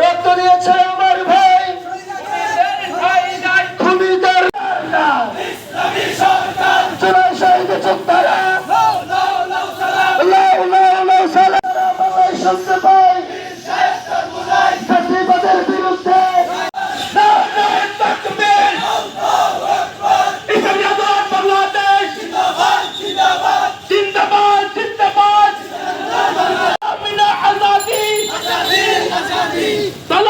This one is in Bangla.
রক্ত দিয়েছে আমার ভাই। খুনিদের চোরা শহীদ চোদ্দারা শুনতে পাই তাহলে